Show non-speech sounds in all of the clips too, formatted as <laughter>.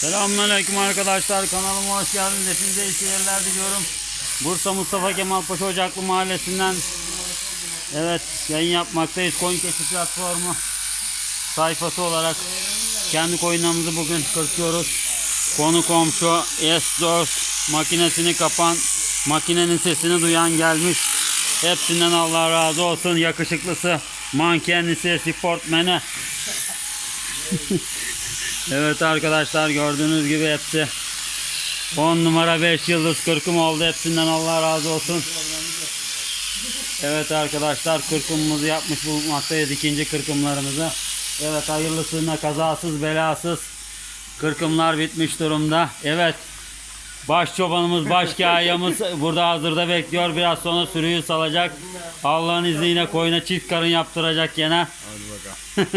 Selamünaleyküm arkadaşlar. Kanalıma hoş geldiniz. Hepinize iyi seyirler diliyorum. Bursa Mustafa Kemal Paşa Ocaklı Mahallesi'nden evet yayın yapmaktayız. Koyun Keçi platformu sayfası olarak kendi koyunlarımızı bugün kırpıyoruz. Konu komşu S4 makinesini kapan makinenin sesini duyan gelmiş. Hepsinden Allah razı olsun. Yakışıklısı, mankenlisi, sportmeni. <laughs> Evet arkadaşlar gördüğünüz gibi hepsi 10 numara 5 yıldız kırkım oldu. Hepsinden Allah razı olsun. Evet arkadaşlar kırkımımızı yapmış bulunmaktayız. ikinci kırkımlarımızı. Evet hayırlısına kazasız belasız kırkımlar bitmiş durumda. Evet baş çobanımız baş kayamız <laughs> burada hazırda bekliyor. Biraz sonra sürüyü salacak. Allah'ın izniyle koyuna çift karın yaptıracak gene. <laughs>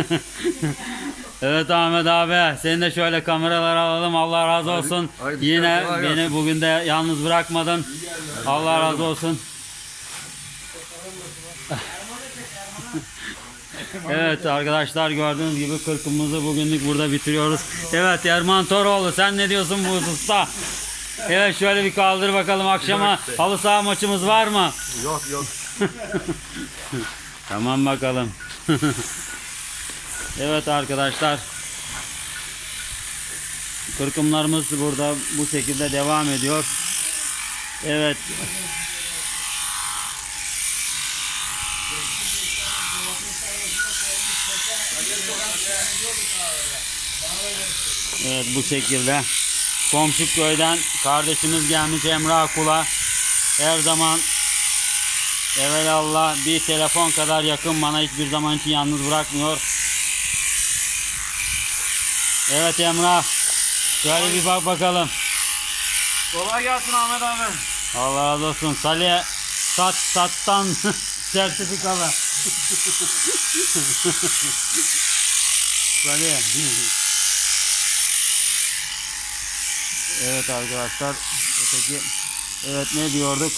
Evet Ahmet abi seni de şöyle kameralara alalım Allah razı olsun. haydi Yine kolay beni gelsin. bugün de yalnız bırakmadın. Allah razı olsun. <laughs> Evet arkadaşlar gördüğünüz gibi kırkımızı bugünlük burada bitiriyoruz. Evet Erman Toroğlu sen ne diyorsun bu hususta? Evet şöyle bir kaldır bakalım akşama halı saha maçımız var mı? Yok yok. <laughs> Tamam bakalım. Evet arkadaşlar. Kırkımlarımız burada bu şekilde devam ediyor. Evet. Evet bu şekilde. Komşu köyden kardeşimiz gelmiş Emre Akula. Her zaman Evelallah bir telefon kadar yakın bana hiçbir zaman için yalnız bırakmıyor. Evet Emrah. Şöyle bir bak bakalım. Kolay gelsin Ahmet abi. Allah razı olsun. Salih sat sattan <laughs> sertifikalı. Salih. evet arkadaşlar. Öteki evet ne diyorduk?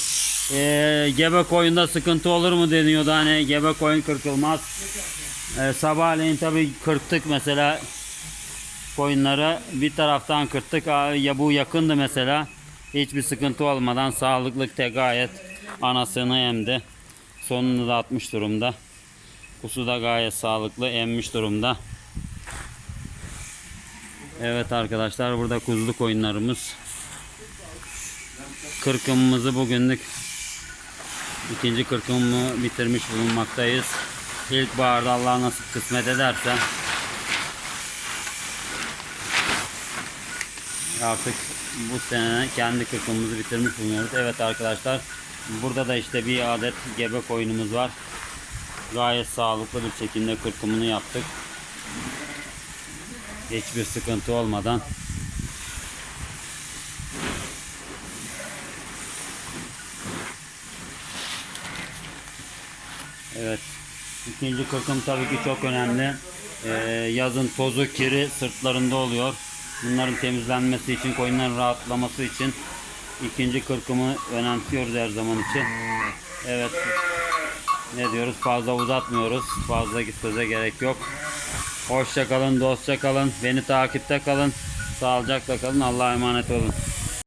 Ee, gebe koyunda sıkıntı olur mu deniyordu hani gebe koyun kırkılmaz. Ee, sabahleyin tabi kırptık mesela koyunları bir taraftan kırptık Aa, ya bu yakındı mesela. Hiçbir sıkıntı olmadan sağlıklı te gayet anasını emdi. Sonunu da atmış durumda. Kusu da gayet sağlıklı emmiş durumda. Evet arkadaşlar burada kuzlu koyunlarımız. Kırkımımızı bugünlük ikinci kırkımı bitirmiş bulunmaktayız. İlkbaharda Allah nasip kısmet ederse artık bu sene kendi kırkımımızı bitirmiş bulunuyoruz. Evet arkadaşlar burada da işte bir adet gebe koyunumuz var. Gayet sağlıklı bir şekilde kırkımını yaptık. Hiçbir sıkıntı olmadan. Evet. İkinci kırkım tabii ki çok önemli. Ee, yazın tozu, kiri sırtlarında oluyor. Bunların temizlenmesi için, koyunların rahatlaması için ikinci kırkımı önemsiyoruz her zaman için. Evet. Ne diyoruz? Fazla uzatmıyoruz. Fazla söze gerek yok. Hoşça kalın, dostça kalın. Beni takipte kalın. Sağlıcakla kalın. Allah'a emanet olun.